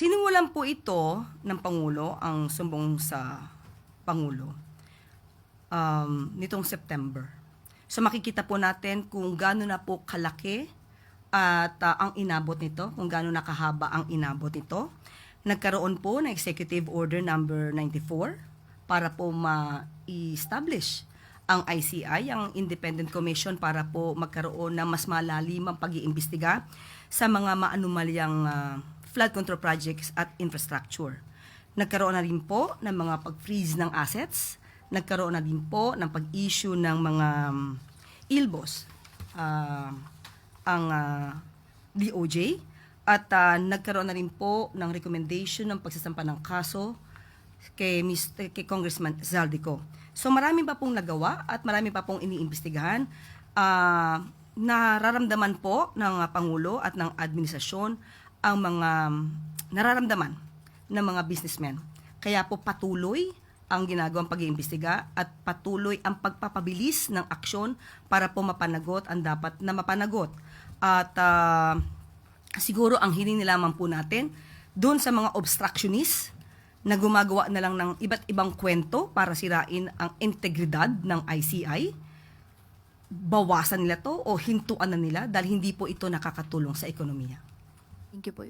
Sinimulan po ito ng Pangulo, ang sumbong sa Pangulo, um, nitong September. So makikita po natin kung gaano na po kalaki at ah, ang inabot nito, kung gaano na kahaba ang inabot nito. Nagkaroon po ng Executive Order number 94 para po ma-establish ang ICI, ang Independent Commission para po magkaroon ng mas malalim ang pag-iimbestiga sa mga maanumalyang ah, flood control projects at infrastructure. Nagkaroon na rin po ng mga pag-freeze ng assets, nagkaroon na din po ng pag-issue ng mga um, ILBOS, ah, ang ah, DOJ, at ah, nagkaroon na rin po ng recommendation ng pagsasampa ng kaso kay, Mr. kay Congressman Zaldico. So marami pa pong nagawa at marami pa pong iniimbestigahan. Ah, nararamdaman po ng Pangulo at ng administrasyon ang mga um, nararamdaman ng mga businessmen. Kaya po patuloy ang ginagawang pag-iimbestiga at patuloy ang pagpapabilis ng aksyon para po mapanagot ang dapat na mapanagot. At ah, siguro ang hiling nilaman po natin doon sa mga obstructionists na gumagawa na lang ng iba't ibang kwento para sirain ang integridad ng ICI, bawasan nila to o hintuan na nila dahil hindi po ito nakakatulong sa ekonomiya. Thank you po.